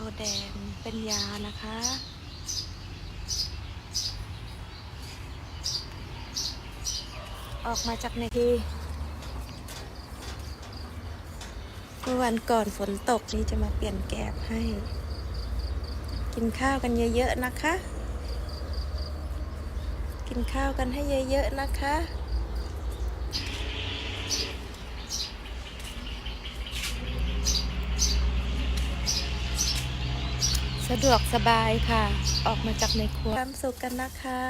ราแดงเป็นยานะคะ ออกมาจากในที่เมื่อวันก่อนฝนตกนี่จะมาเปลี่ยนแกบให้ กินข้าวกันเยอะๆนะคะ กินข้าวกันให้เยอะๆนะคะ สะดวกสบายค่ะ ออกมาจากในครัวความสุขกันนะคะ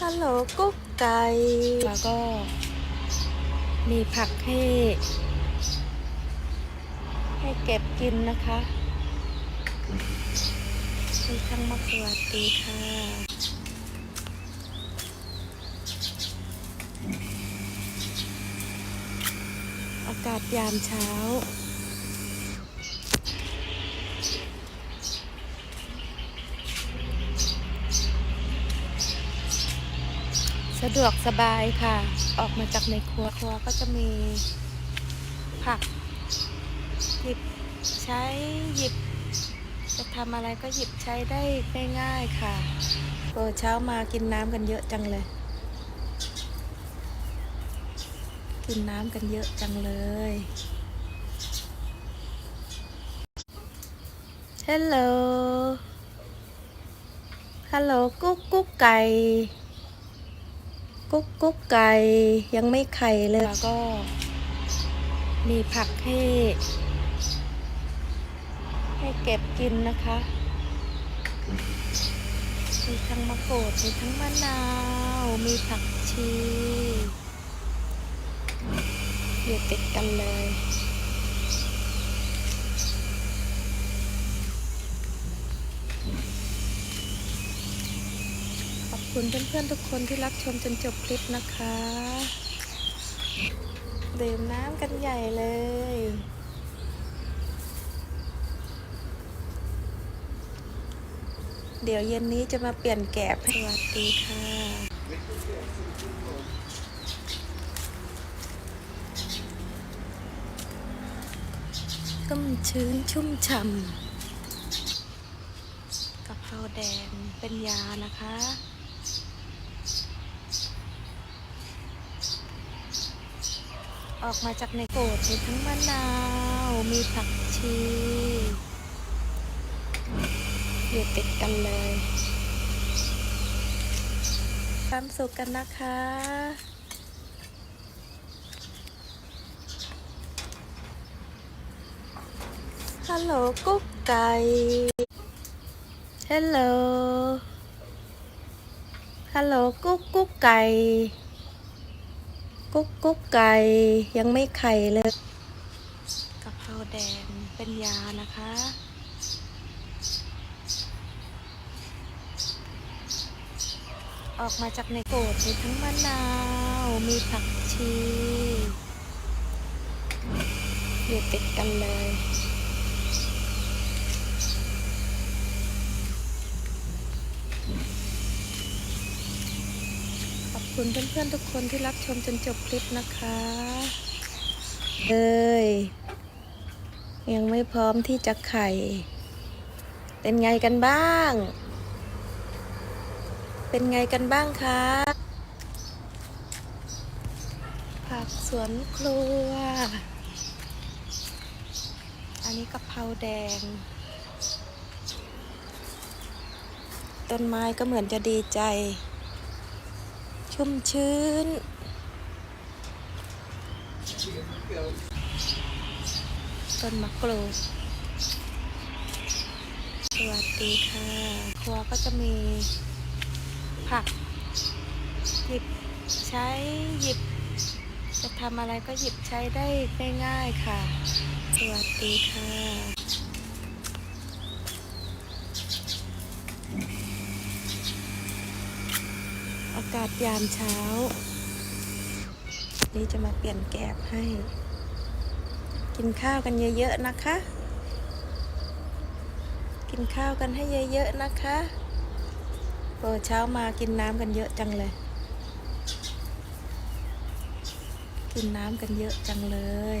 ฮัลโหลกุ๊กไก่แล้วก็ มีผักให้ ให้เก็บกินนะคะมีทั้งมะเขือตีค่ะ อากาศยามเช้า สะดวกสบายค่ะ ออกมาจากในครัวครัวก็จะมีผัก หยิบใช้หยิบ จะทำอะไรก็หยิบใช้ได้ง่ายๆค่ะโอ้เช้ามากินน้ำกันเยอะจังเลย กินน้ำกันเยอะจังเลย ฮัลโหล ฮัลโหลกุ๊กกุ๊กไก่ กุ๊กกุ๊กไก่ ยังไม่ไข่เลยแล้วก็ มีผักให้ ให้เก็บกินนะคะมีทั้งมะกรูด มีทั้งมะนาว มีผักชี อยู่ติดกันเลย ขอบคุณเพื่อนๆทุกคนที่รับชมจนจบคลิปนะคะ ดื่มน้ำกันใหญ่เลยเดี๋ยวเย็นนี้จะมาเปลี่ยนแกบให้สวัสดีค่ะ ก็มันชื้นชุ่มฉ่ำกะเพราแดงเป็นยานะคะออกมาจากในโกดมีทั้งมะนาว มีผักชี อยู่ติดกันเลยความสุขกันนะคะ ลโหลกุ๊กไก่ฮัลโหลฮัลโหลกุ๊กกุ๊กไก่ กุ๊กกุ๊กไก่ ยังไม่ไข่เลยกะเพราแดงเป็นยานะคะออกมาจากในโกดมีทั้งมะนาว มีผักชี อยู่ติดกันเลย ขอบ คุณเพื่อนๆทุกคนที่รับชมจนจบคลิปนะคะเอ้ยยังไม่พร้อมที่จะไข่ เป็นไงกันบ้าง เป็นไงกันบ้างคะ ผักสวนครัว อันนี้กะเพราแดง ต้นไม้ก็เหมือนจะดีใจ ชุ่มชื้น ต้นมะกรูดสวัสดีค่ะ ครัวก็จะมีผัก หยิบใช้หยิบ จะทำอะไรก็หยิบใช้ได้ง่ายๆค่ะ สวัสดีค่ะ อากาศยามเช้า นี่จะมาเปลี่ยนแกบให้ กินข้าวกันเยอะๆนะคะ กินข้าวกันให้เยอะๆนะคะโอ้เช้ามากินน้ำกันเยอะจังเลย กินน้ำกันเยอะจังเลย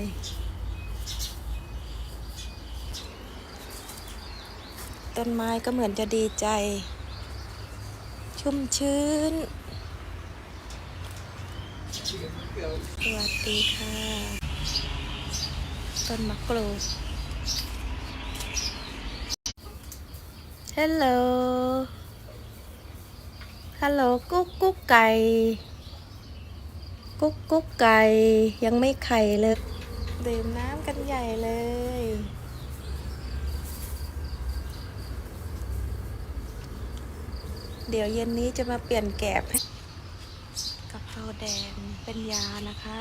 ต้นไม้ก็เหมือนจะดีใจ ชุ่มชื้น สวัสดีค่ะ ต้นมะกรูดฮัลโหลฮัลโหลกุ๊กกุ๊กไก่ กุ๊กกุ๊กไก่ ยังไม่ไข่เลย ดื่มน้ำกันใหญ่เลยเดี๋ยวเย็นนี้จะมาเปลี่ยนแกบให้กะ ราแดงเป็นยานะคะ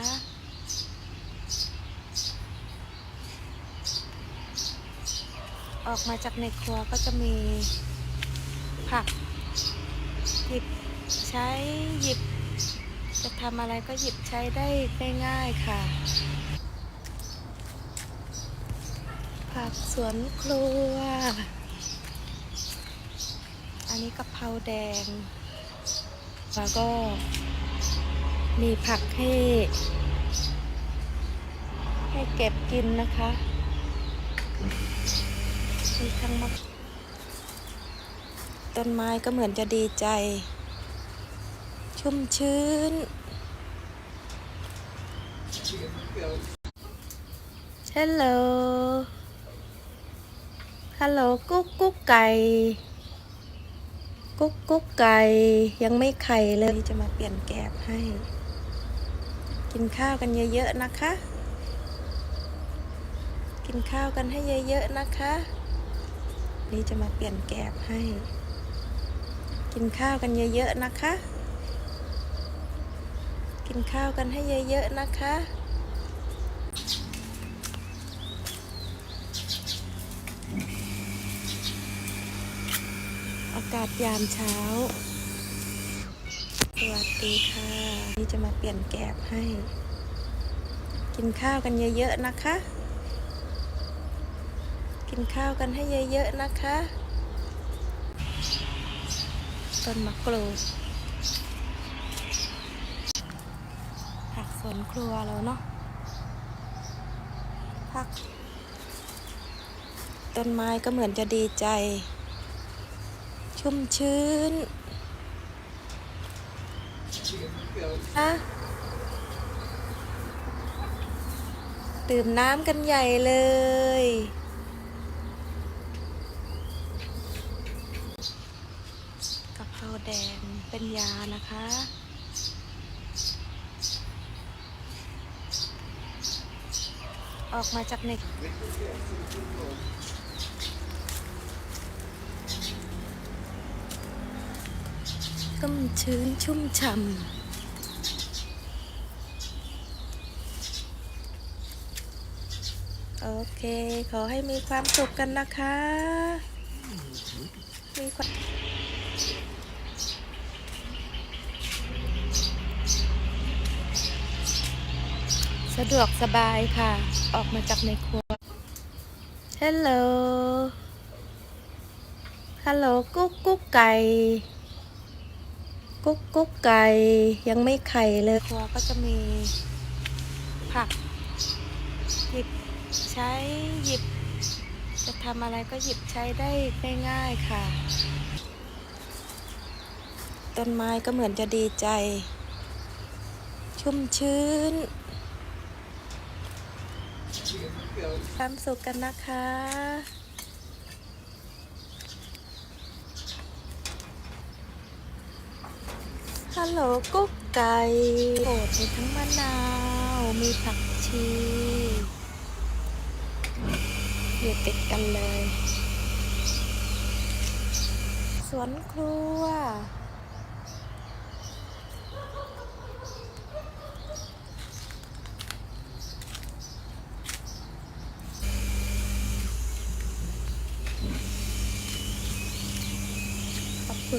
ออกมาจากในครัวก็จะมีผัก หยิบใช้หยิบ จะทำอะไรก็หยิบใช้ได้ง่ายๆค่ะ ผักสวนครัว อันนี้กะเพราแดงแล้วก็ มีผักให้ ให้เก็บกินนะคะมีทั้งมะต้นไม้ก็เหมือนจะดีใจ ชุ่มชื้นฮัลโหลฮัลโหลกุ๊กกุ๊กไก่ กุ๊กกุ๊กไก่ ยังไม่ไข่เลยจะมาเปลี่ยนแกบให้ กินข้าวกันเยอะๆนะคะ กินข้าวกันให้เยอะๆนะคะ นี่จะมาเปลี่ยนแกบให้ กินข้าวกันเยอะๆนะคะ กินข้าวกันให้เยอะๆนะคะอากาศยามเช้า สวัสดีค่ะ นี่จะมาเปลี่ยนแกบให้ กินข้าวกันเยอะๆนะคะ กินข้าวกันให้เยอะๆนะคะ ต้นมะกรูดผักสวนครัวแล้วเนาะผัก ต้นไม้ก็เหมือนจะดีใจ ชุ่มชื้น อะดื่มน้ำกันใหญ่เลย กะเพราแดงเป็นยานะคะออกมาจากใน ก็มันชื้นชุ่มฉ่ำโอเค ขอให้มีความสุขกันนะคะ มีความสะดวกสบายค่ะ ออกมาจากในครัว ฮัลโหล ฮัลโหล กุ๊กกุ๊กไก่ กุ๊กกุ๊กไก่ยังไม่ไข่เลยครัวก็จะมีผัก หยิบใช้หยิบ จะทำอะไรก็หยิบใช้ได้ง่ายๆค่ะ ต้นไม้ก็เหมือนจะดีใจ ชุ่มชื้นความสุขกันนะคะ ฮัลโหลกุ๊กไก่โอดมีทั้งมะนาว มีผักชี อยู่ติดกันเลย สวนครัว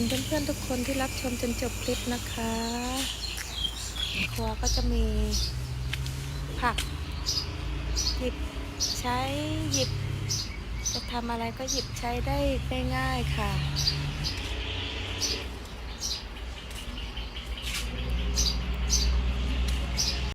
คุณเพื่อนๆทุกคนที่รับชมจนจบคลิปนะคะ ครัวก็จะมีผัก หยิบใช้หยิบ จะทำอะไรก็หยิบใช้ได้ง่ายๆค่ะ